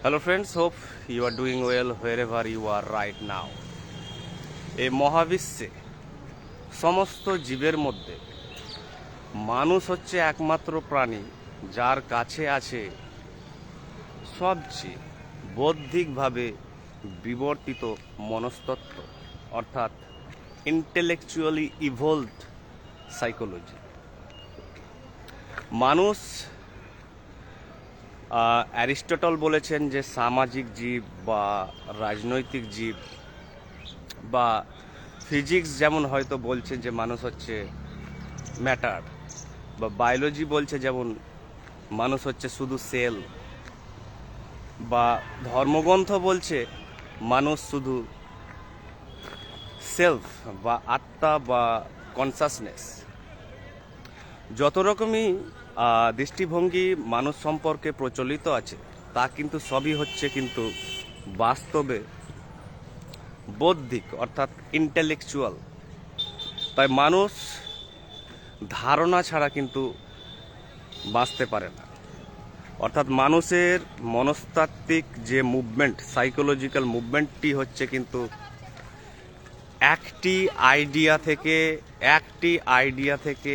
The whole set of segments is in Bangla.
Hello friends, hope you are doing well wherever you are right now এই মহাবিশ্বে সমস্ত জীবের মধ্যে মানুষ হচ্ছে একমাত্র প্রাণী যার কাছে আছে সবচেয়ে বৌদ্ধিকভাবে বিবর্তিত মনস্তত্ত্ব অর্থাৎ ইন্টেলেকচুয়ালি ইভলভড সাইকোলজি মানুষ অ্যারিস্টটল বলেছেন যে সামাজিক জীব বা রাজনৈতিক জীব বা ফিজিক্স যেমন হয়তো বলছে যে মানুষ হচ্ছে ম্যাটার, বা বায়োলজি বলছে যেমন মানুষ হচ্ছে শুধু সেল, বা ধর্মগ্রন্থ বলছে মানুষ শুধু সেলফ বা আত্মা বা কনসাসনেস। যত রকমই দৃষ্টিভঙ্গি মানুষ সম্পর্কে প্রচলিত আছে, তা কিন্তু সবই হচ্ছে কিন্তু বাস্তবে বৌদ্ধিক, অর্থাৎ ইন্টেলেকচুয়াল তাই মানুষ ধারণা ছাড়া কিন্তু বাঁচতে পারে না। অর্থাৎ মানুষের মনস্তাত্ত্বিক যে মুভমেন্ট সাইকোলজিক্যাল মুভমেন্টটি হচ্ছে কিন্তু একটি আইডিয়া থেকে, একটি আইডিয়া থেকে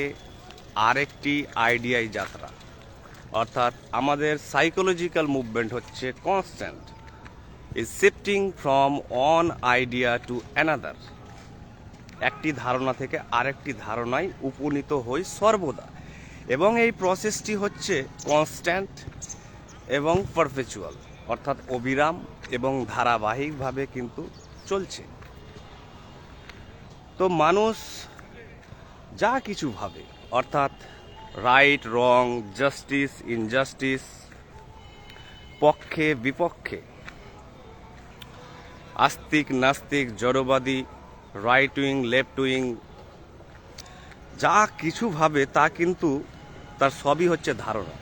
আরেকটি আইডিয়ায় যাত্রা। অর্থাৎ আমাদের সাইকোলজিক্যাল মুভমেন্ট হচ্ছে constant is shifting from one idea to another একটি ধারণা থেকে আরেকটি ধারণায় উপনীত হই সর্বদা। এবং এই প্রসেসটি হচ্ছে কনস্ট্যান্ট এবং পারপেচুয়াল অর্থাৎ অবিরাম এবং ধারাবাহিকভাবে কিন্তু চলছে। তো মানুষ যা কিছু ভাবে অর্থাৎ রাইট রং জাস্টিস ইনজাস্টিস পক্ষে, বিপক্ষে। আস্তিক, নাস্তিক, জড়বাদী রাইট উইং লেফট উইং যা কিছু ভাবে তা কিন্তু তার সবই হচ্ছে ধারণা।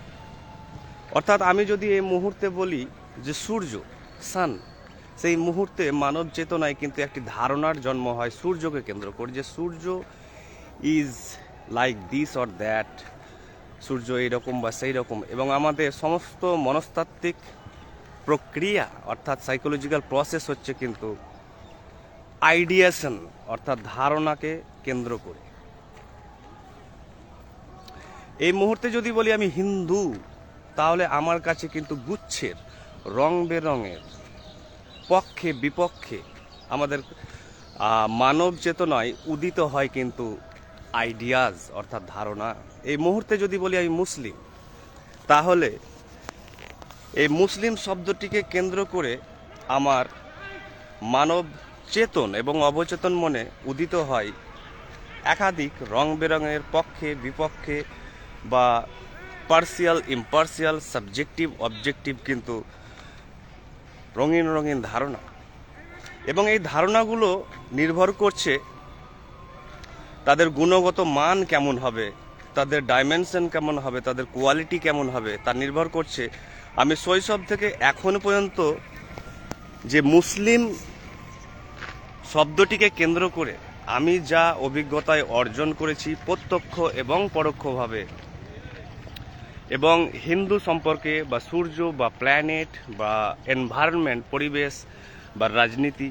অর্থাৎ আমি যদি এই মুহূর্তে বলি যে সূর্য সান সেই মুহূর্তে মানব চেতনায় কিন্তু একটি ধারণার জন্ম হয় সূর্যকে কেন্দ্র করে যে সূর্য is like this or that সূর্য এইরকম বা সেই রকম এবং আমাদের সমস্ত মনস্তাত্ত্বিক প্রক্রিয়া, অর্থাৎ সাইকোলজিক্যাল প্রসেস হচ্ছে কিন্তু আইডিয়েশন অর্থাৎ ধারণাকে কেন্দ্র করে। এই মুহূর্তে যদি বলি আমি হিন্দু, তাহলে আমার কাছে কিন্তু গুচ্ছের, রং বেরঙের পক্ষে, বিপক্ষে আমাদের মানব চেতনায় উদিত হয় কিন্তু আইডিয়াজ অর্থাৎ ধারণা, এই মুহূর্তে যদি বলি আমি মুসলিম, তাহলে এই মুসলিম শব্দটিকে কেন্দ্র করে আমার মানব চেতন এবং অবচেতন মনে উদিত হয় একাধিক রং বেরঙের পক্ষে, বিপক্ষে বা পার্সিয়াল ইম্পার্সিয়াল সাবজেক্টিভ অবজেক্টিভ কিন্তু রঙিন রঙিন ধারণা। এবং এই ধারণাগুলো নির্ভর করছে তাদের গুণগত মান কেমন হবে, তাদের ডাইমেনশন কেমন হবে, তাদের কোয়ালিটি কেমন হবে, তা নির্ভর করছে। আমি শৈশব থেকে এখন পর্যন্ত যে মুসলিম শব্দটিকে কেন্দ্র করে আমি যা অভিজ্ঞতায় অর্জন করেছি প্রত্যক্ষ এবং পরোক্ষভাবে এবং হিন্দু সম্পর্কে বা সূর্য বা প্ল্যানেট বা এনভায়রনমেন্ট পরিবেশ বা রাজনীতি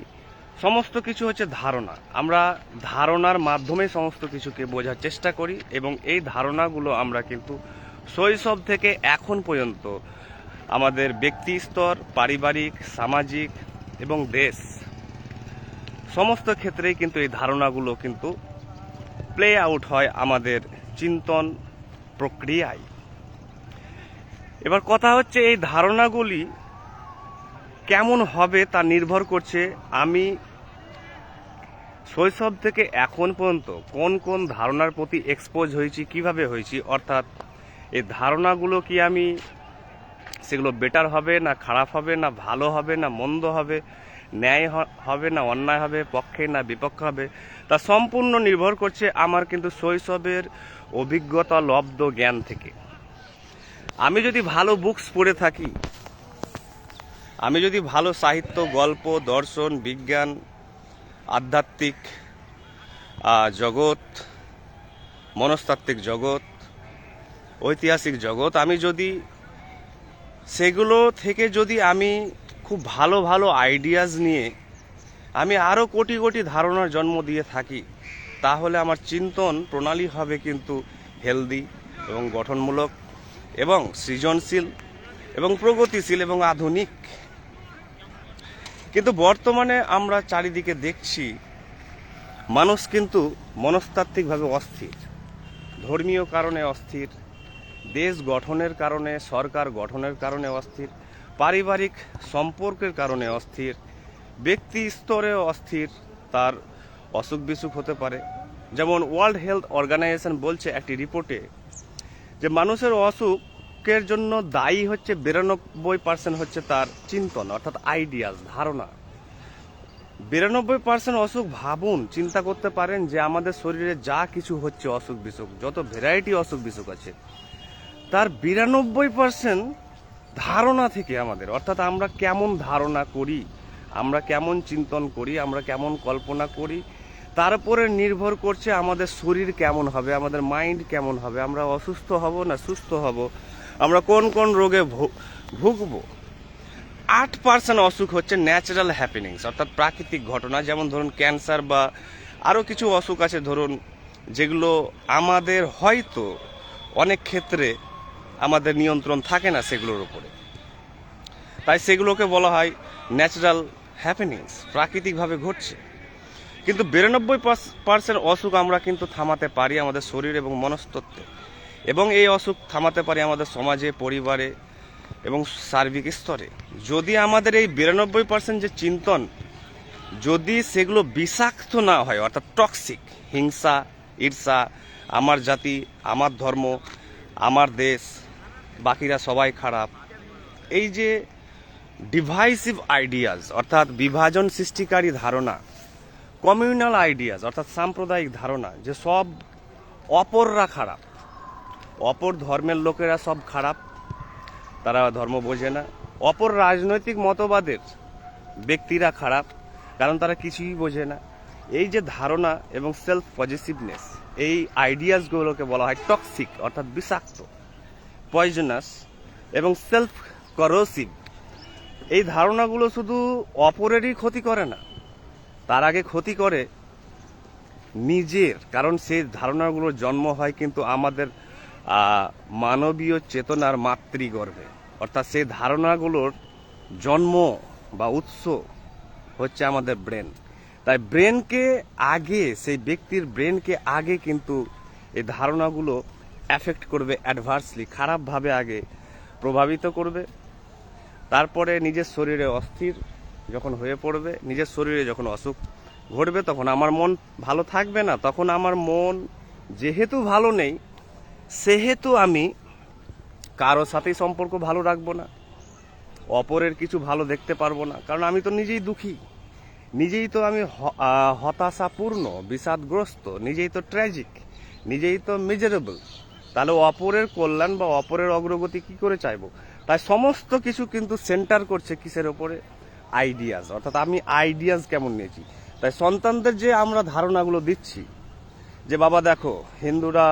সমস্ত কিছু হচ্ছে ধারণা। আমরা ধারণার মাধ্যমে সমস্ত কিছুকে বোঝার চেষ্টা করি এবং এই ধারণাগুলো আমরা কিন্তু শৈশব থেকে এখন পর্যন্ত আমাদের ব্যক্তি স্তর পারিবারিক, সামাজিক এবং দেশ সমস্ত ক্ষেত্রেই কিন্তু এই ধারণাগুলো কিন্তু প্লে আউট হয় আমাদের চিন্তন প্রক্রিয়ায়। এবার কথা হচ্ছে এই ধারণাগুলি কেমন হবে তা নির্ভর করছে আমি শৈশব থেকে এখন পর্যন্ত কোন কোন ধারণার প্রতি এক্সপোজ হয়েছি, কীভাবে হয়েছি? অর্থাৎ এই ধারণাগুলো কি আমি সেগুলো বেটার হবে না খারাপ হবে, না ভালো হবে, না মন্দ হবে, ন্যায় হবে, না অন্যায় হবে, পক্ষে না বিপক্ষে হবে? তা সম্পূর্ণ নির্ভর করছে আমার কিন্তু শৈশবের অভিজ্ঞতা, লব্ধ জ্ঞান থেকে। আমি যদি ভালো বুকস পড়ে থাকি, আমি যদি ভালো সাহিত্য, গল্প, দর্শন, বিজ্ঞান আধ্যাত্মিক জগৎ, মনস্তাত্ত্বিক জগৎ, ঐতিহাসিক জগৎ। আমি যদি সেগুলো থেকে যদি আমি খুব ভালো ভালো আইডিয়াস নিয়ে আমি আরও কোটি কোটি ধারণার জন্ম দিয়ে থাকি, তাহলে আমার চিন্তন প্রণালী হবে কিন্তু হেলদি এবং গঠনমূলক এবং সৃজনশীল এবং প্রগতিশীল এবং আধুনিক। কিন্তু বর্তমানে আমরা চারিদিকে দেখছি মানুষ কিন্তু মনস্তাত্ত্বিকভাবে অস্থির। ধর্মীয় কারণে অস্থির, দেশ গঠনের কারণে, সরকার গঠনের কারণে অস্থির, পারিবারিক সম্পর্কের কারণে অস্থির, ব্যক্তি স্তরে অস্থির, তার অসুখ বিসুখ হতে পারে। যেমন ওয়ার্ল্ড হেলথ অর্গানাইজেশন বলছে একটি রিপোর্টে যে মানুষের অসুখের জন্য দায়ী হচ্ছে বিরানব্বই পার্সেন্ট হচ্ছে তার চিন্তন, অর্থাৎ আইডিয়াস ধারণা। বিরানব্বই পার্সেন্ট অসুখ ভাবুন, চিন্তা করতে পারেন যে আমাদের শরীরে যা কিছু হচ্ছে অসুখ বিসুখ, যত ভ্যারাইটি অসুখ বিসুখ আছে, তার বিরানব্বই পার্সেন্ট ধারণা থেকে আমাদের, অর্থাৎ আমরা কেমন ধারণা করি, আমরা কেমন চিন্তন করি, আমরা কেমন কল্পনা করি, তার উপরে নির্ভর করছে আমাদের শরীর কেমন হবে, আমাদের মাইন্ড কেমন হবে, আমরা অসুস্থ হব না সুস্থ হব আমরা কোন কোন রোগে ভুগবো? আট পার্সেন্ট অসুখ হচ্ছে ন্যাচারাল হ্যাপেনিংস অর্থাৎ প্রাকৃতিক ঘটনা, যেমন ধরুন ক্যান্সার বা আরও কিছু অসুখ আছে, ধরুন যেগুলো আমাদের হয়তো অনেক ক্ষেত্রে আমাদের নিয়ন্ত্রণ থাকে না সেগুলোর উপরে। তাই সেগুলোকে বলা হয় ন্যাচারাল হ্যাপেনিংস প্রাকৃতিকভাবে ঘটছে। কিন্তু বিরানব্বই পার্সেন্ট অসুখ আমরা কিন্তু থামাতে পারি আমাদের শরীর এবং মনস্তত্ত্বে। এবং এই অসুখ থামাতে পারি আমাদের সমাজে, পরিবারে এবং সার্বিক স্তরে। যদি আমাদের এই বিরানব্বই পার্সেন্ট যে চিন্তন, যদি সেগুলো বিষাক্ত না হয়, অর্থাৎ টক্সিক হিংসা, ঈর্ষা, আমার জাতি, আমার ধর্ম, আমার দেশ, বাকিরা সবাই খারাপ, এই যে ডিভাইসিভ আইডিয়াস অর্থাৎ বিভাজন সৃষ্টিকারী ধারণা কমিউনাল আইডিয়াস অর্থাৎ সাম্প্রদায়িক ধারণা, যে সব অপররা খারাপ অপর ধর্মের লোকেরা সব খারাপ, তারা ধর্ম বোঝে না। অপর রাজনৈতিক মতবাদের ব্যক্তিরা খারাপ, কারণ তারা কিছুই বোঝে না। এই যে ধারণা এবং সেলফ পজিটিভনেস এই আইডিয়াসগুলোকে বলা হয় টক্সিক অর্থাৎ বিষাক্ত পয়জনাস এবং সেলফ করোসিভ এই ধারণাগুলো শুধু অপরেরই ক্ষতি করে না, তার আগে ক্ষতি করে নিজের, কারণ সেই ধারণাগুলোর জন্ম হয় কিন্তু আমাদের মানবীয় চেতনার মাতৃগর্ভে। অর্থাৎ সেই ধারণাগুলোর জন্ম বা উৎস হচ্ছে আমাদের ব্রেন। তাই ব্রেনকে আগে, সেই ব্যক্তির ব্রেনকে আগে কিন্তু এই ধারণাগুলো অ্যাফেক্ট করবে অ্যাডভার্সলি খারাপভাবে আগে প্রভাবিত করবে। তারপরে নিজের শরীরে অস্থির যখন হয়ে পড়বে, নিজের শরীরে যখন অসুখ ঘটবে, তখন আমার মন ভালো থাকবে না, তখন আমার মন যেহেতু ভালো নেই সেহেতু আমি কারও সাথেই সম্পর্ক ভালো রাখব না, অপরের কিছু ভালো দেখতে পারব না, কারণ আমি তো নিজেই দুঃখী। নিজেই তো আমি হতাশাপূর্ণ, বিষাদগ্রস্ত, নিজেই তো ট্র্যাজিক নিজেই তো মিজারেবল তাহলে অপরের কল্যাণ বা অপরের অগ্রগতি কি করে চাইব? তাই সমস্ত কিছু কিন্তু সেন্টার করছে কিসের ওপরে? আইডিয়াস অর্থাৎ আমি আইডিয়াস কেমন নিয়েছি? তাই সন্তানদের যে আমরা ধারণাগুলো দিচ্ছি, যে বাবা দেখো, হিন্দুরা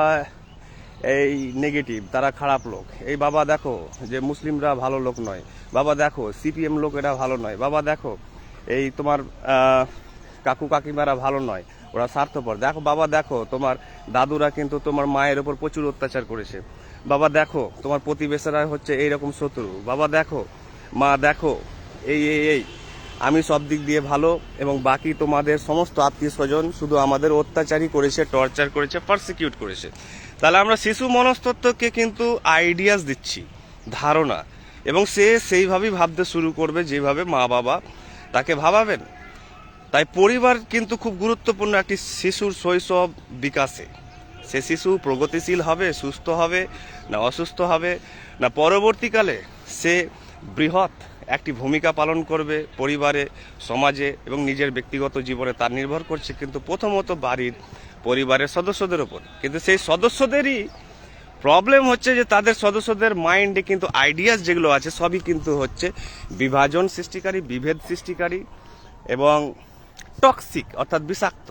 এই নেগেটিভ তারা খারাপ লোক। এই বাবা দেখো যে মুসলিমরা ভালো লোক নয়। বাবা দেখো সিপিএম লোক এরা ভালো নয়। বাবা দেখো, এই তোমার কাকু কাকিমারা ভালো নয়। ওরা স্বার্থপর। দেখো, বাবা দেখো, তোমার দাদুরা কিন্তু তোমার মায়ের ওপর প্রচুর অত্যাচার করেছে। বাবা দেখো, তোমার প্রতিবেশীরা হচ্ছে এইরকম শত্রু। বাবা দেখো, মা দেখো, এই এই এই, আমি সব দিক দিয়ে ভালো এবং বাকি তোমাদের সমস্ত আত্মীয় স্বজন শুধু আমাদের অত্যাচারই করেছে টর্চার করেছে পারসিকিউট করেছে। তাহলে আমরা শিশু মনস্তত্ত্বকে কিন্তু আইডিয়াস দিচ্ছি, ধারণা। এবং সে সেইভাবেই ভাবতে শুরু করবে যেভাবে মা বাবা তাকে ভাবাবেন। তাই পরিবার কিন্তু খুব গুরুত্বপূর্ণ একটি শিশুর শৈশব বিকাশে। সে শিশু প্রগতিশীল হবে, সুস্থ হবে, না অসুস্থ হবে, না পরবর্তীকালে সে বৃহৎ একটি ভূমিকা পালন করবে পরিবারে, সমাজে এবং নিজের ব্যক্তিগত জীবনে। তার নির্ভর করছে কিন্তু প্রথমত বাড়ির পরিবারের সদস্যদের ওপর কিন্তু সেই সদস্যদেরই প্রবলেম হচ্ছে যে তাদের সদস্যদের মাইন্ডে কিন্তু আইডিয়াস যেগুলো আছে, সবই কিন্তু হচ্ছে বিভাজন সৃষ্টিকারী, বিভেদ সৃষ্টিকারী এবং টক্সিক অর্থাৎ বিষাক্ত।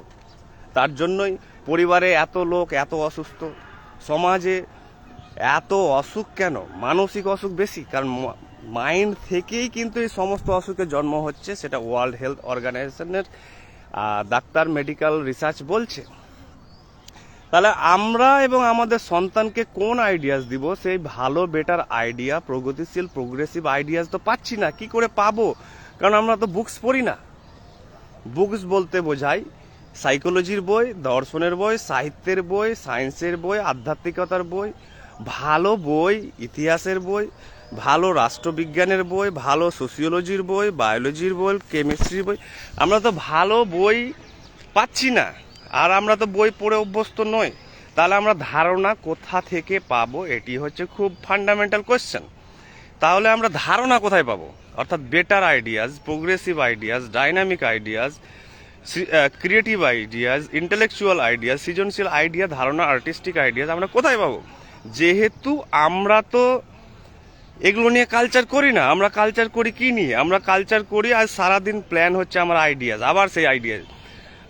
তার জন্যই পরিবারে এত লোক, এত অসুস্থ। সমাজে এত অসুখ কেন? মানসিক অসুখ বেশি, কারণ মাইন্ড থেকেই কিন্তু এই সমস্ত অসুখের জন্ম হচ্ছে, সেটা ওয়ার্ল্ড হেলথ অর্গানাইজেশনের ডাক্তার মেডিকেল রিসার্চ বলছে। তাহলে আমরা এবং আমাদের সন্তানকে কোন আইডিয়াস দিব? সেই ভালো বেটার আইডিয়া প্রগতিশীল প্রোগ্রেসিভ আইডিয়াস তো পাচ্ছি না। কি করে পাবো? কারণ আমরা তো বুকস পড়ি না। বুকস বলতে বোঝাই সাইকোলজির বই, দর্শনের বই, সাহিত্যের বই সায়েন্সের বই, আধ্যাত্মিকতার বই, ভালো বই, ইতিহাসের বই, ভালো রাষ্ট্রবিজ্ঞানের বই, ভালো সোসিওলজির বই বায়োলজির বই কেমিস্ট্রির বই। আমরা তো ভালো বই পাচ্ছি না। আর আমরা তো বই পড়ে অভ্যস্ত নই। তাহলে আমরা ধারণা কোথা থেকে পাবো, এটি হচ্ছে খুব ফান্ডামেন্টাল কোয়েশ্চেন তাহলে আমরা ধারণা কোথায় পাবো? অর্থাৎ better ideas progressive ideas dynamic ideas creative ideas intellectual ideas সৃজনশীল আইডিয়া ধারণা আর্টিস্টিক আইডিয়াস আমরা কোথায় পাবো? যেহেতু আমরা তো এগুলো নিয়ে কালচার করি না, আমরা কালচার করি কি নিয়ে? আমরা কালচার করি আর সারাদিন প্ল্যান হচ্ছে আমার আইডিয়াস আবার সেই আইডিয়াস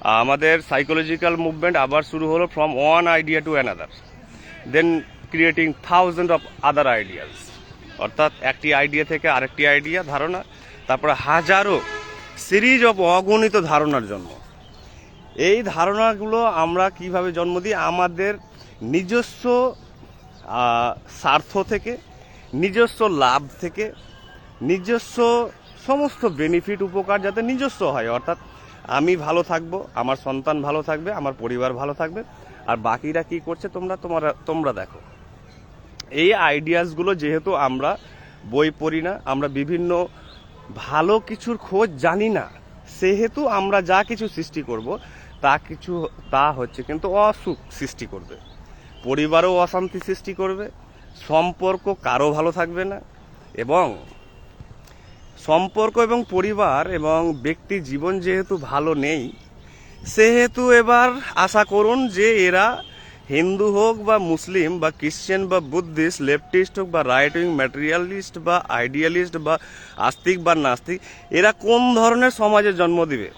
আমাদের সাইকোলজিক্যাল মুভমেন্ট আবার শুরু হলো from one idea to another then creating thousand of other ideas অর্থাৎ একটি আইডিয়া থেকে আরেকটি আইডিয়া ধারণা, তারপরে হাজারো সিরিজ অফ অগণিত ধারণার জন্য এই ধারণাগুলো আমরা কীভাবে জন্ম দিই? আমাদের নিজস্ব স্বার্থ থেকে, নিজস্ব লাভ থেকে, নিজস্ব সমস্ত বেনিফিট উপকার যাতে নিজস্ব হয়, অর্থাৎ আমি ভালো থাকব, আমার সন্তান ভালো থাকবে, আমার পরিবার ভালো থাকবে। আর বাকিরা কি করছে তোমরা তোমরা তোমরা দেখো। এই আইডিয়াসগুলো যেহেতু আমরা বই পড়ি না, আমরা বিভিন্ন ভালো কিছুর খোঁজ জানি না, সেহেতু আমরা যা কিছু সৃষ্টি করব, তা কিছু, তা হচ্ছে কিন্তু অসুখ সৃষ্টি করবে। পরিবারও অশান্তি সৃষ্টি করবে, সম্পর্ক কারও ভালো থাকবে না, এবং সম্পর্ক এবং পরিবার এবং ব্যক্তি জীবন যেহেতু ভালো নেই, সেহেতু এবার আশা করুন যে এরা হিন্দু হোক বা মুসলিম বা ক্রিশ্চিয়ান বা বুদ্ধিস্ট, লেফটিস্ট হোক বা রাইট উইং ম্যাটেরিয়ালিস্ট বা আইডিয়ালিস্ট বা আস্তিক বা নাস্তিক, এরা কোন ধরনের সমাজে জন্ম দিবে?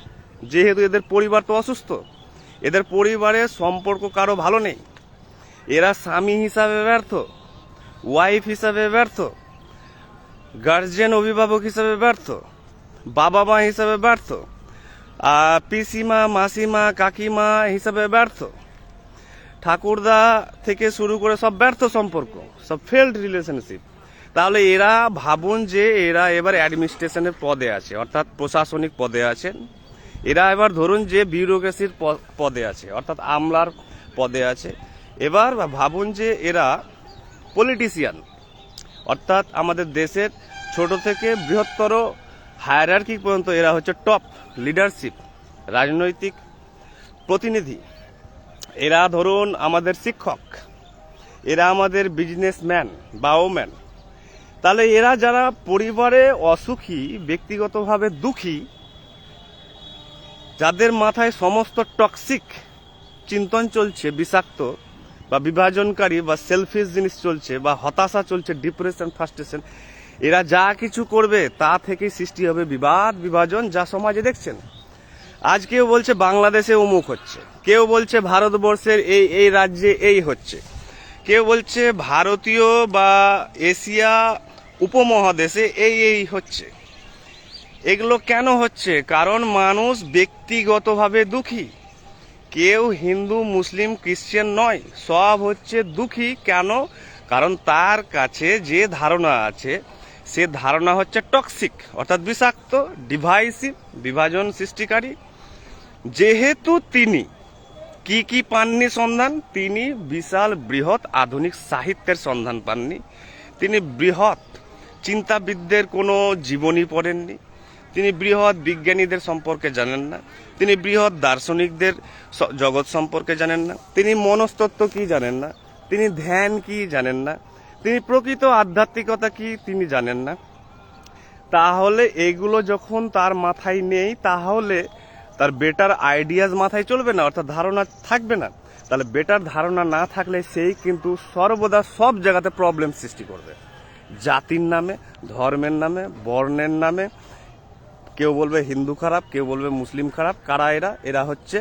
যেহেতু এদের পরিবার তো অসুস্থ, এদের পরিবারের সম্পর্ক কারও ভালো নেই। এরা স্বামী হিসাবে ব্যর্থ ওয়াইফ হিসাবে ব্যর্থ গার্জিয়ান অভিভাবক হিসাবে ব্যর্থ বাবা মা হিসাবে ব্যর্থ, আর পিসিমা, মাসিমা, কাকিমা হিসাবে ব্যর্থ। ঠাকুরদা থেকে শুরু করে সব ব্যর্থ সম্পর্ক, সব ফেল্ড রিলেশনশিপ তাহলে এরা ভাবুন যে এরা এবার অ্যাডমিনিস্ট্রেশনের পদে আছে, অর্থাৎ প্রশাসনিক পদে আছেন। এরা এবার ধরুন যে বিউরোক্রেসির পদে আছে, অর্থাৎ আমলার পদে আছে। এবার ভাবুন যে এরা পলিটিশিয়ান অর্থাৎ আমাদের দেশের ছোট থেকে বৃহত্তর হায়ারার্কি পর্যন্ত এরা হচ্ছে টপ লিডারশিপ রাজনৈতিক প্রতিনিধি। এরা ধরুন আমাদের শিক্ষক, এরা আমাদের বিজনেসম্যান বা ওম্যান তাহলে এরা যারা পরিবারে অসুখী, ব্যক্তিগতভাবে দুঃখী, যাদের মাথায় সমস্ত টক্সিক চিন্তন চলছে, বিষাক্ত বা বিভাজনকারী বা সেলফিশ জিনিস চলছে বা হতাশা চলছে ডিপ্রেশন ফার্স্টেশন এরা যা কিছু করবে তা থেকেই সৃষ্টি হবে বিবাদ, বিভাজন যা সমাজে দেখছেন। আজ কেউ বলছে বাংলাদেশে অমুক হচ্ছে। কেউ বলছে ভারতবর্ষের এই এই রাজ্যে এই হচ্ছে। কেউ বলছে ভারতীয় বা এশিয়া উপমহাদেশে এই এই হচ্ছে। এগুলো কেন হচ্ছে? কারণ মানুষ ব্যক্তিগতভাবে দুঃখী। কেউ হিন্দু, মুসলিম খ্রিশ্চান নয়। সব হচ্ছে দুঃখী। কেন? কারণ তার কাছে যে ধারণা আছে, সে ধারণা হচ্ছে টক্সিক অর্থাৎ বিষাক্ত ডিভাইসিভ বিভাজন সৃষ্টিকারী। যেহেতু তিনি কি কি পাননি সন্ধান? তিনি বিশাল বৃহৎ আধুনিক সাহিত্যের সন্ধান পাননি। তিনি বৃহৎ চিন্তাবিদদের কোনো জীবনী পড়েননি। তিনি বৃহৎ বিজ্ঞানীদের সম্পর্কে জানেন না। তিনি বৃহৎ দার্শনিকদের জগৎ সম্পর্কে জানেন না। তিনি মনস্তত্ত্ব কি জানেন না? তিনি ধ্যান কি জানেন না? তিনি প্রকৃত আধ্যাত্মিকতা কি তিনি জানেন না? তাহলে এগুলো যখন তার মাথায় নেই, তাহলে তার বেটার আইডিয়াস মাথায় চলবে না, অর্থাৎ ধারণা থাকবে না। তাহলে বেটার ধারণা না থাকলে সেই কিন্তু সর্বদা সব জায়গাতে প্রবলেম সৃষ্টি করবে। জাতির নামে, ধর্মের নামে, বর্ণের নামে কেউ বলবে হিন্দু খারাপ, কেউ বলবে মুসলিম খারাপ, কারা এরা? এরা হচ্ছে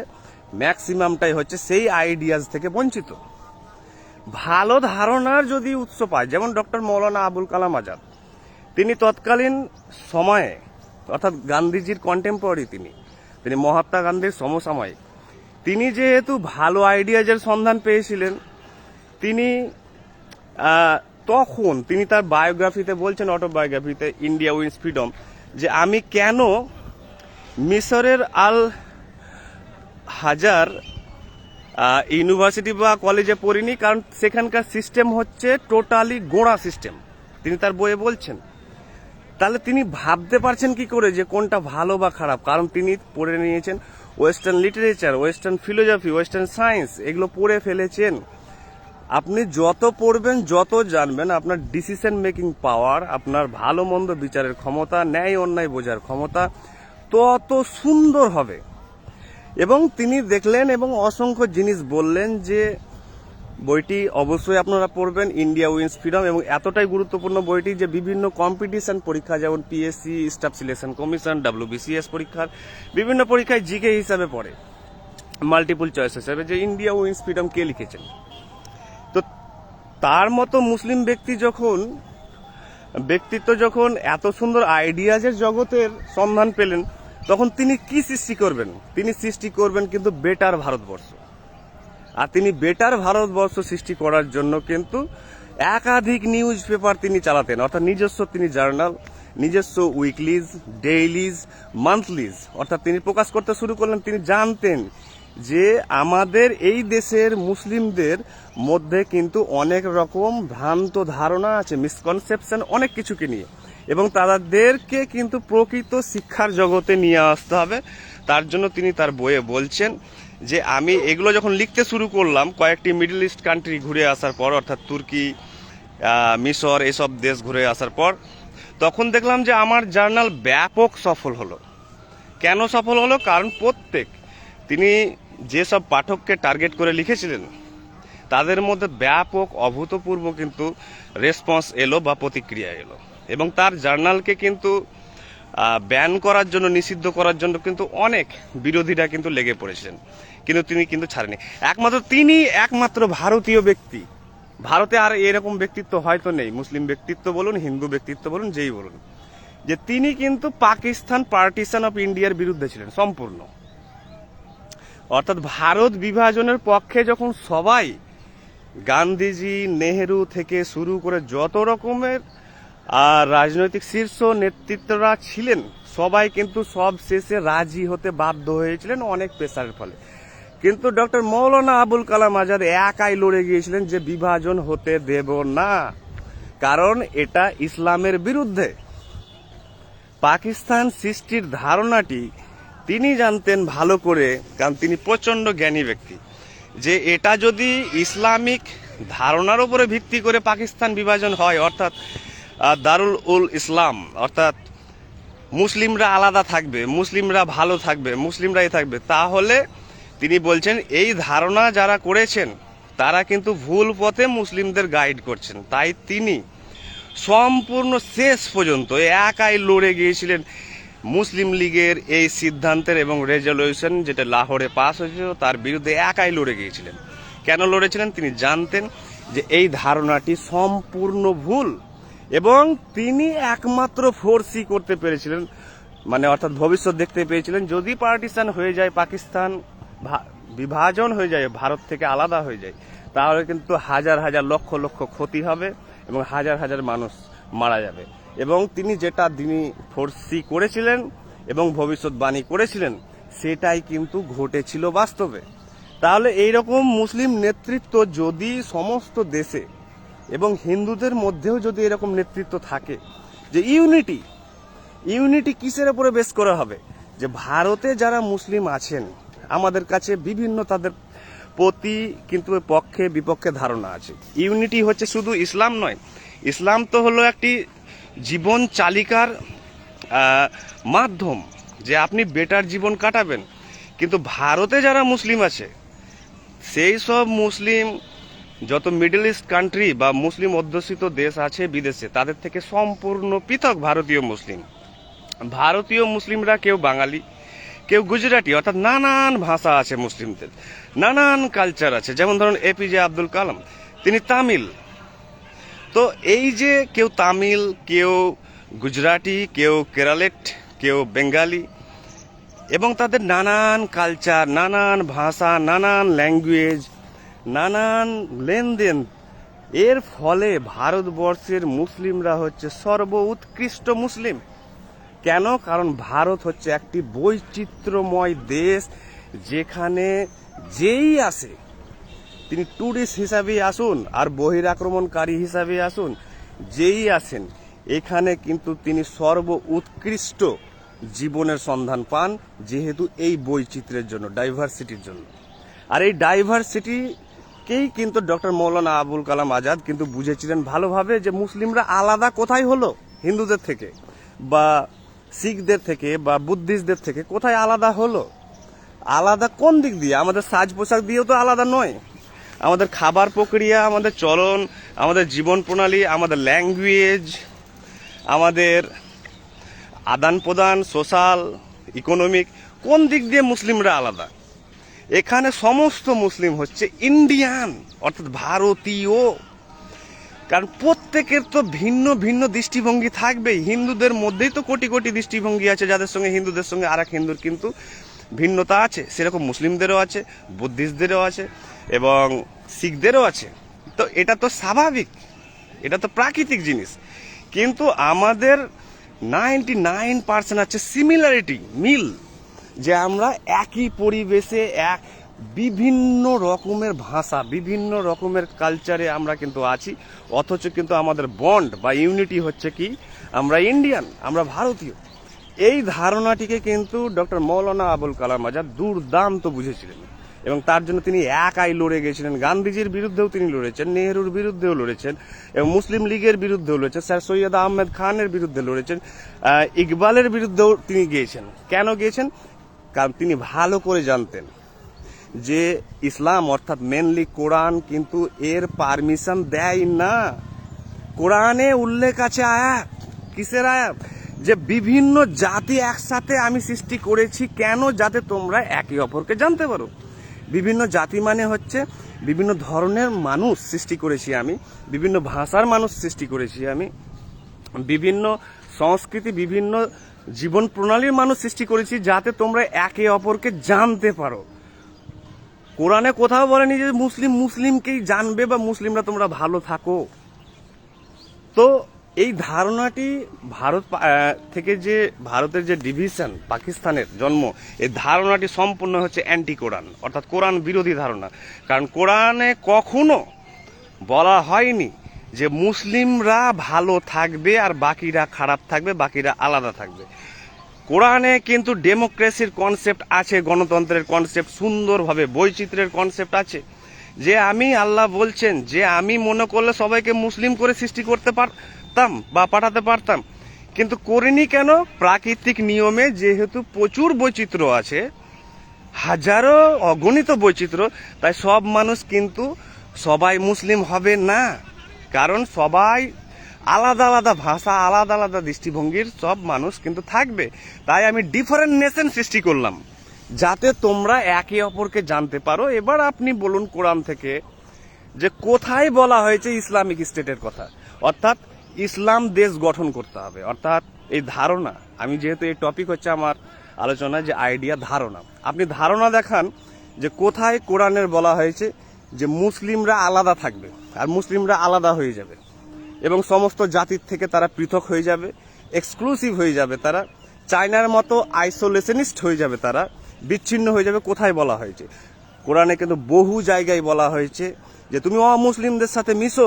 ম্যাক্সিমামটাই হচ্ছে সেই আইডিয়াস থেকে বঞ্চিত। ভালো ধারণার যদি উৎস পায়, যেমন ডক্টর মৌলানা আবুল কালাম আজাদ, তিনি তৎকালীন সময়ে, অর্থাৎ গান্ধীজির কন্টেম্পোরারি তিনি তিনি মহাত্মা গান্ধীর সমসাময়িক, তিনি যেহেতু ভালো আইডিয়াজের সন্ধান পেয়েছিলেন, তিনি তখন তিনি তার বায়োগ্রাফিতে বলছেন অটোবায়োগ্রাফিতে ইন্ডিয়া উইন্স ফ্রিডম যে আমি কেন মিশরের আল হাজার ইউনিভার্সিটি বা কলেজে পড়িনি, কারণ সেখানকার সিস্টেম হচ্ছে টোটালি গোড়া সিস্টেম। তিনি তার বইয়ে বলছেন। তাহলে তিনি ভাবতে পারছেন কি করে যে কোনটা ভালো বা খারাপ? কারণ তিনি পড়ে নিয়েছেন western literature, western philosophy, western science, এগুলো পড়ে ফেলেছেন। আপনি যত পড়বেন, যত জানবেন, আপনার ডিসিশন মেকিং পাওয়ার আপনার ভালো মন্দ বিচারের ক্ষমতা, ন্যায় অন্যায় বোঝার ক্ষমতা তত সুন্দর হবে। এবং তিনি দেখলেন এবং অসংখ্য জিনিস বললেন যে, বইটি অবশ্যই আপনারা পড়বেন ইন্ডিয়া উইন্স ফ্রিডম এবং এতটাই গুরুত্বপূর্ণ বইটি যে বিভিন্ন কম্পিটিশন পরীক্ষা, যেমন PSC staff selection commission WBCS পরীক্ষার বিভিন্ন পরীক্ষায় জিকে হিসাবে পড়ে। মাল্টিপল চয়েস হিসাবে যে ইন্ডিয়া উইন্স ফ্রিডম কে লিখেছেন? তার মতো মুসলিম ব্যক্তি যখন, ব্যক্তিত্ব যখন এত সুন্দর আইডিয়াজের জগতের সন্ধান পেলেন, তখন তিনি কি সৃষ্টি করবেন? তিনি সৃষ্টি করবেন কিন্তু বেটার ভারতবর্ষ। আর তিনি বেটার ভারতবর্ষ সৃষ্টি করার জন্য কিন্তু একাধিক নিউজ পেপার তিনি চালাতেন, অর্থাৎ নিজস্ব তিনি জার্নাল নিজস্ব উইকলিজ ডেইলিজ মান্থলিজ অর্থাৎ তিনি প্রকাশ করতে শুরু করলেন, তিনি জানতেন যে আমাদের এই দেশের মুসলিমদের মধ্যে কিন্তু অনেক রকম ভ্রান্ত ধারণা আছে মিসকনসেপশন অনেক কিছুকে নিয়ে। এবং তাদেরকে কিন্তু প্রকৃত শিক্ষার জগতে নিয়ে আসতে হবে। তার জন্য তিনি তার বইয়ে বলছেন যে, আমি এগুলো যখন লিখতে শুরু করলাম, কয়েকটি মিডল ইস্ট কান্ট্রি ঘুরে আসার পর, অর্থাৎ তুর্কি মিশর, এসব দেশ ঘুরে আসার পর, তখন দেখলাম যে আমার জার্নাল ব্যাপক সফল হলো। কেন সফল হলো? কারণ প্রত্যেক তিনি যেসব পাঠককে টার্গেট করে লিখেছিলেন, তাদের মধ্যে ব্যাপক অভূতপূর্ব কিন্তু রেসপন্স এলো বা প্রতিক্রিয়া এলো। এবং তার জার্নালকে কিন্তু ব্যান করার জন্য, নিষিদ্ধ করার জন্য কিন্তু অনেক বিরোধীরা কিন্তু লেগে পড়েছিলেন। কিন্তু তিনি কিন্তু ছাড়েনি। একমাত্র তিনি একমাত্র ভারতীয় ব্যক্তি। ভারতে আর এরকম ব্যক্তিত্ব হয়তো নেই। মুসলিম ব্যক্তিত্ব বলুন, হিন্দু ব্যক্তিত্ব বলুন, যেই বলুন। যে তিনি কিন্তু পাকিস্তান পার্টিশন অফ ইন্ডিয়ার বিরুদ্ধে ছিলেন, সম্পূর্ণ। অর্থাৎ ভারত বিভাজনের পক্ষে যখন সবাই গান্ধীজি, নেহেরু থেকে শুরু করে যত রকমের আর রাজনৈতিক শীর্ষ নেতৃত্বরা ছিলেন, সবাই কিন্তু সব শেষে রাজি হতে বাধ্য হয়েছিলেন অনেক প্রেসারের ফলে। কিন্তু ডক্টর মৌলানা আবুল কালাম আজাদ একাই লড়ে গিয়েছিলেন যে বিভাজন হতে দেব না। কারণ এটা ইসলামের বিরুদ্ধে। পাকিস্তান সৃষ্টির ধারণাটি তিনি জানতেন ভালো করে, কারণ তিনি প্রচণ্ড জ্ঞানী ব্যক্তি, যে এটা যদি ইসলামিক ধারণার উপরে ভিত্তি করে পাকিস্তান বিভাজন হয়, অর্থাৎ দারুল উল ইসলাম, অর্থাৎ মুসলিমরা আলাদা থাকবে, মুসলিমরা ভালো থাকবে, মুসলিমরাই থাকবে, তাহলে তিনি বলছেন, এই ধারণা যারা করেছেন, তারা কিন্তু ভুল পথে মুসলিমদের গাইড করছেন। তাই তিনি সম্পূর্ণ শেষ পর্যন্ত একাই লড়ে গিয়েছিলেন। মুসলিম লীগের এই সিদ্ধান্তের এবং রেজলিউশন যেটা লাহোরে পাস হয়েছিল, তার বিরুদ্ধে একাই লড়ে গিয়েছিলেন। কেন লড়েছিলেন তিনি জানতেন যে এই ধারণাটি সম্পূর্ণ ভুল এবং তিনি একমাত্র ফোর্সই করতে পেরেছিলেন। মানে অর্থাৎ ভবিষ্যৎ দেখতে পেয়েছিলেন, যদি পার্টিশন হয়ে যায়, পাকিস্তান বিভাজন হয়ে যায়, ভারত থেকে আলাদা হয়ে যায়, তাহলে কিন্তু হাজার হাজার লক্ষ লক্ষ ক্ষতি হবে এবং হাজার হাজার মানুষ মারা যাবে। এবং তিনি যেটা তিনি ফোর্সি করেছিলেন এবং ভবিষ্যৎবাণী করেছিলেন, সেটাই কিন্তু ঘটেছিল বাস্তবে। তাহলে এইরকম মুসলিম নেতৃত্ব যদি সমস্ত দেশে এবং হিন্দুদের মধ্যেও যদি এরকম নেতৃত্ব থাকে, যে ইউনিটি ইউনিটি কিসের উপরে বেস করা হবে? যে ভারতে যারা মুসলিম আছেন, আমাদের কাছে বিভিন্ন তাদের প্রতি কিন্তু পক্ষে বিপক্ষে ধারণা আছে। ইউনিটি হচ্ছে শুধু ইসলাম নয়, ইসলাম তো হলো একটি জীবন চালিকার মাধ্যম যে আপনি বেটার জীবন কাটাবেন। কিন্তু ভারতে যারা মুসলিম আছে, সেই সব মুসলিম যত মিডল ইস্ট কান্ট্রি বা মুসলিম অধ্যুষিত দেশ আছে বিদেশে, তাদের থেকে সম্পূর্ণ পৃথক ভারতীয় মুসলিম। ভারতীয় মুসলিমরা কেউ বাঙালি, কেউ গুজরাটি, অর্থাৎ নানান ভাষা আছে মুসলিমদের, নানান কালচার আছে। যেমন ধরুন এপিজে আব্দুল কালাম তিনি তামিল তো এই যে কেউ তামিল, কেউ গুজরাটি, কেউ কেরালেট, কেউ বেঙ্গালি, এবং তাদের নানান কালচার নানান ভাষা, নানান ল্যাঙ্গুয়েজ নানান লেনদেন, এর ফলে ভারতবর্ষের মুসলিমরা হচ্ছে সর্ব উৎকৃষ্ট মুসলিম। কেন? কারণ ভারত হচ্ছে একটি বৈচিত্র্যময় দেশ যেখানে যেই আসে তিনি ট্যুরিস্ট হিসাবে আসুন আর বহিরাক্রমণকারী হিসাবে আসুন, যেই আসেন এখানে কিন্তু তিনি সর্ব উৎকৃষ্ট জীবনের সন্ধান পান, যেহেতু এই বৈচিত্র্যের জন্য ডাইভার্সিটির জন্য। আর এই ডাইভার্সিটিকেই কিন্তু ডক্টর মৌলানা আবুল কালাম আজাদ কিন্তু বুঝেছিলেন ভালোভাবে যে মুসলিমরা আলাদা কোথায় হলো, হিন্দুদের থেকে বা শিখদের থেকে বা বুদ্ধিস্টদের থেকে, কোথায় আলাদা হলো? আলাদা কোন দিক দিয়ে? আমাদের সাজ পোশাক দিয়েও তো আলাদা নয়। আমাদের খাবার প্রক্রিয়া, আমাদের চলন, আমাদের জীবন প্রণালী, আমাদের ল্যাঙ্গুয়েজ আমাদের আদান প্রদান সোশ্যাল ইকোনমিক কোন দিক দিয়ে মুসলিমরা আলাদা? এখানে সমস্ত মুসলিম হচ্ছে ইন্ডিয়ান অর্থাৎ ভারতীয়। কারণ প্রত্যেকের তো ভিন্ন ভিন্ন দৃষ্টিভঙ্গি থাকবে। হিন্দুদের মধ্যেই তো কোটি কোটি দৃষ্টিভঙ্গি আছে, যাদের সঙ্গে হিন্দুদের সঙ্গে আর এক হিন্দুর কিন্তু ভিন্নতা আছে। সেরকম মুসলিমদেরও আছে, বুদ্ধিস্টদেরও আছে। এবং শিখদেরও আছে। তো এটা তো স্বাভাবিক। এটা তো প্রাকৃতিক জিনিস। কিন্তু আমাদের নাইনটি নাইন পার্সেন্ট আছে সিমিলারিটি মিল, যে আমরা একই পরিবেশে, এক বিভিন্ন রকমের ভাষা, বিভিন্ন রকমের কালচারে আমরা কিন্তু আছি। অথচ কিন্তু আমাদের বন্ড বা ইউনিটি হচ্ছে কি? আমরা ইন্ডিয়ান আমরা ভারতীয়। এই ধারণাটিকে কিন্তু ডক্টর মৌলানা আবুল কালাম আজাদ দুর্দান্ত বুঝেছিলেন। এবং তার জন্য তিনি একাই লড়ে গেছিলেন। গান্ধীজির বিরুদ্ধেও তিনি লড়েছেন, নেহরুর বিরুদ্ধেও লড়েছেন, এবং মুসলিম লীগের বিরুদ্ধেও লড়েছেন, স্যার সৈয়দ আহমেদ খানের বিরুদ্ধে লড়েছেন ইকবালের বিরুদ্ধেও তিনি গিয়েছেন। কেন গিয়েছেন? কারণ তিনি ভালো করে জানতেন যে ইসলাম, অর্থাৎ মেনলি কোরআন, কিন্তু এর পারমিশন দেয় না। কোরআনে উল্লেখ আছে আয়াত। কিসের আয়াত? যে বিভিন্ন জাতি একসাথে আমি সৃষ্টি করেছি, কেন? যাতে তোমরা একে অপরকে জানতে পারো। বিভিন্ন জাতি মানে হচ্ছে বিভিন্ন ধরনের মানুষ সৃষ্টি করেছি আমি, বিভিন্ন ভাষার মানুষ সৃষ্টি করেছি আমি, বিভিন্ন সংস্কৃতি, বিভিন্ন জীবন প্রণালীর মানুষ সৃষ্টি করেছি যাতে তোমরা একে অপরকে জানতে পারো। কোরআনে কোথাও বলেনি যে মুসলিম মুসলিমকেই জানবে বা মুসলিমরা তোমরা ভালো থাকো। তো এই ধারণাটি ভারত থেকে যে ভারতের যে ডিভিশন পাকিস্তানের জন্ম, এই ধারণাটি সম্পূর্ণ হচ্ছে অ্যান্টি কোরআন অর্থাৎ কোরআন বিরোধী ধারণা। কারণ কোরআনে কখনো বলা হয়নি যে মুসলিমরা ভালো থাকবে আর বাকিরা খারাপ থাকবে, বাকিরা আলাদা থাকবে। কোরআনে কিন্তু ডেমোক্রেসির কনসেপ্ট আছে, গণতন্ত্রের কনসেপ্ট সুন্দরভাবে বৈচিত্র্যের কনসেপ্ট আছে। যে আমি আল্লাহ বলছেন, যে আমি মনে করলে সবাইকে মুসলিম করে সৃষ্টি করতে পারতাম বা পাঠাতে পারতাম। কিন্তু করিনি কেন? প্রাকৃতিক নিয়মে যেহেতু প্রচুর বৈচিত্র্য আছে, হাজারো অগণিত বৈচিত্র্য, তাই সব মানুষ কিন্তু সবাই মুসলিম হবে না। কারণ সবাই আলাদা আলাদা ভাষা, আলাদা আলাদা দৃষ্টিভঙ্গির সব মানুষ কিন্তু থাকবে। তাই আমি ডিফারেন্ট নেশন সৃষ্টি করলাম। যাতে তোমরা একে অপরকে জানতে পারো। এবার আপনি বলুন কোরআন থেকে যে কোথায় বলা হয়েছে ইসলামিক স্টেটের কথা। অর্থাৎ ইসলাম দেশ গঠন করতে হবে। অর্থাৎ এই ধারণা, আমি যেহেতু এই টপিক হচ্ছে আমার আলোচনা যে আইডিয়া ধারণা। আপনি ধারণা দেখান যে কোথায় কোরআনের বলা হয়েছে যে মুসলিমরা আলাদা থাকবে আর মুসলিমরা আলাদা হয়ে যাবে এবং সমস্ত জাতির থেকে তারা পৃথক হয়ে যাবে এক্সক্লুসিভ হয়ে যাবে তারা, চায়নার মতো আইসোলেশনিস্ট হয়ে যাবে তারা, বিচ্ছিন্ন হয়ে যাবে কোথায় বলা হয়েছে। কোরআনে কিন্তু বহু জায়গায় বলা হয়েছে যে তুমি অমুসলিমদের সাথে মিশো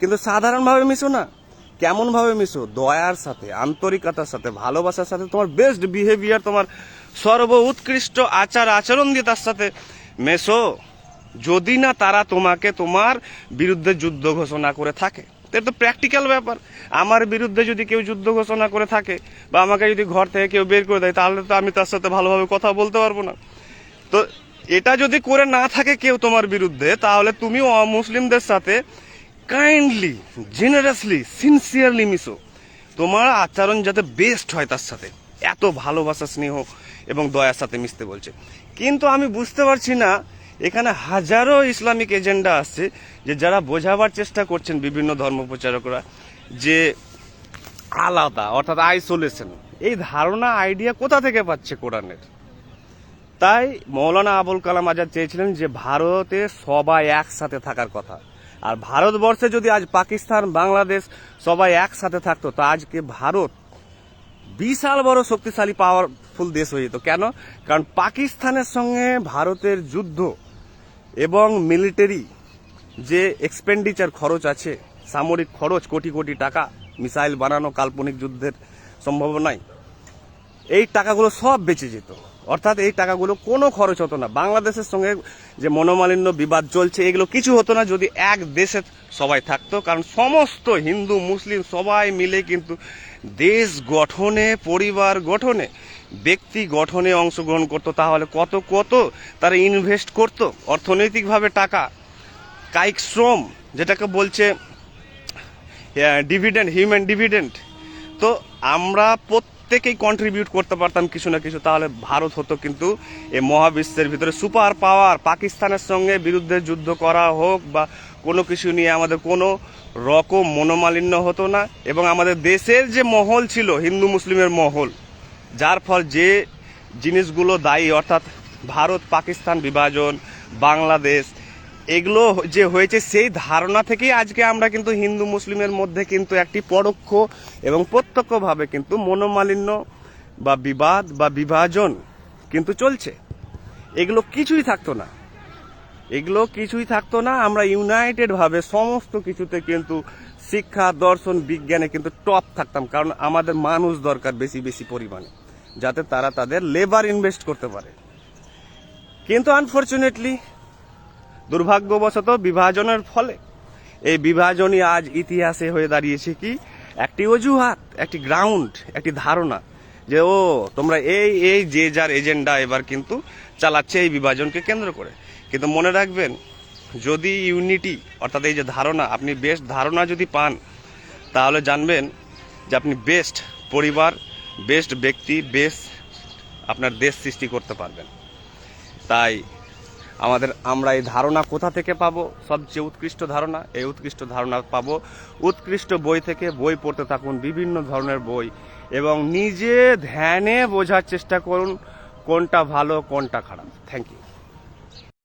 কিন্তু সাধারণভাবে মিশো না। কেমনভাবে মিশো? দয়ার সাথে, আন্তরিকতার সাথে, ভালোবাসার সাথে তোমার বেস্ট বিহেভিয়ার তোমার সর্ব উৎকৃষ্ট আচার আচরণ দিয়ে তার সাথে মেশো। যদি না তারা তোমাকে তোমার বিরুদ্ধে যুদ্ধ ঘোষণা করে থাকে। এটা তো প্র্যাকটিক্যাল ব্যাপার। আমার বিরুদ্ধে যদি কেউ যুদ্ধ ঘোষণা করে থাকে বা আমাকে যদি ঘর থেকে কেউ বের করে দেয়, তাহলে তো আমি তার সাথে ভালোভাবে কথা বলতে পারব না। তো এটা যদি করে না থাকে কেউ তোমার বিরুদ্ধে, তাহলে তুমিও অমুসলিমদের সাথে কাইন্ডলি জেনারাসলি সিনসিয়ারলি মিশো। তোমার আচরণ যাতে বেস্ট হয় তার সাথে। এত ভালোবাসা, স্নেহ এবং দয়ার সাথে মিশতে বলছে। কিন্তু আমি বুঝতে পারছি না, এখানে হাজারো ইসলামিক এজেন্ডা আসছে যে যারা বোঝাবার চেষ্টা করছেন বিভিন্ন ধর্ম প্রচারকরা যে আলাদা, অর্থাৎ আইসোলেশন এই ধারণা আইডিয়া কোথা থেকে পাচ্ছে কোরআনের? তাই মৌলানা আবুল কালাম আজাদ চেয়েছিলেন যে ভারতে সবাই একসাথে থাকার কথা। আর ভারতবর্ষে যদি আজ পাকিস্তান, বাংলাদেশ সবাই একসাথে থাকতো, তা আজকে ভারত বিশাল বড় শক্তিশালী পাওয়ারফুল দেশ হয়ে যেত। কেন? কারণ পাকিস্তানের সঙ্গে ভারতের যুদ্ধ এবং মিলিটারি যে এক্সপেন্ডিচার খরচ আছে, সামরিক খরচ, কোটি কোটি টাকা মিসাইল বানানো, কাল্পনিক যুদ্ধের সম্ভাবনায়, এই টাকাগুলো সব বেঁচে যেত। অর্থাৎ এই টাকাগুলো কোনো খরচ হতো না। বাংলাদেশের সঙ্গে যে মনোমালিন্য, বিবাদ চলছে, এগুলো কিছু হতো না যদি এক দেশে সবাই থাকতো। কারণ সমস্ত হিন্দু, মুসলিম সবাই মিলে কিন্তু দেশ গঠনে, পরিবার গঠনে, ব্যক্তি গঠনে অংশগ্রহণ করতো। তাহলে কত কত তারা ইনভেস্ট করতো? অর্থনৈতিকভাবে টাকা, কায়িক শ্রম, যেটাকে বলছে ডিভিডেন্ড হিউম্যান ডিভিডেন্ড তো আমরা প্রত্যেকেই কন্ট্রিবিউট করতে পারতাম কিছু না কিছু, তাহলে ভারত হতো কিন্তু এই মহাবিশ্বের ভিতরে সুপার পাওয়ার পাকিস্তানের সঙ্গে বিরুদ্ধে যুদ্ধ করা হোক বা কোনো কিছু নিয়ে আমাদের কোনো রকম মনোমালিন্য হতো না। এবং আমাদের দেশের যে মহল ছিল, হিন্দু মুসলিমের মহল, যার ফল যে জিনিসগুলো দায়ী, অর্থাৎ ভারত পাকিস্তান বিভাজন, বাংলাদেশ এগুলো যে হয়েছে সেই ধারণা থেকেই আজকে আমরা কিন্তু হিন্দু মুসলিমের মধ্যে কিন্তু একটি পরোক্ষ এবং প্রত্যক্ষভাবে কিন্তু মনোমালিন্য বা বিবাদ বা বিভাজন কিন্তু চলছে। এগুলো কিছুই থাকতো না। এগুলো কিছুই থাকতো না। আমরা ইউনাইটেডভাবে সমস্ত কিছুতে কিন্তু শিক্ষা, দর্শন, বিজ্ঞানে কিন্তু টপ থাকতাম, কারণ আমাদের মানুষ দরকার বেশি বেশি পরিমাণে, যাতে তারা তাদের লেবার ইনভেস্ট করতে পারে। কিন্তু আনফর্চুনেটলি দুর্ভাগ্যবশত বিভাজনের ফলে। এই বিভাজনই আজ ইতিহাসে হয়ে দাঁড়িয়েছে কি? একটি অজুহাত, একটি গ্রাউন্ড একটি ধারণা যে, ও, তোমরা এই এই, যে যার এজেন্ডা এবার কিন্তু চালাচ্ছে এই বিভাজনকে কেন্দ্র করে। কিন্তু মনে রাখবেন, যদি ইউনিটি অর্থাৎ এই যে ধারণা, আপনি বেস্ট ধারণা যদি পান, তাহলে জানবেন যে আপনি বেস্ট পরিবার বেস্ট ব্যক্তি বেস্ট আপনার দেশ সৃষ্টি করতে পারবেন। তাই আমাদের আমরা এই ধারণা কোথা থেকে পাবো? সবচেয়ে উৎকৃষ্ট ধারণা, এই উৎকৃষ্ট ধারণা পাবো। উৎকৃষ্ট বই থেকে বই পড়তে থাকুন, বিভিন্ন ধরনের বই। এবং নিজে ধ্যানে বোঝার চেষ্টা করুন কোনটা ভালো, কোনটা খারাপ। Thank you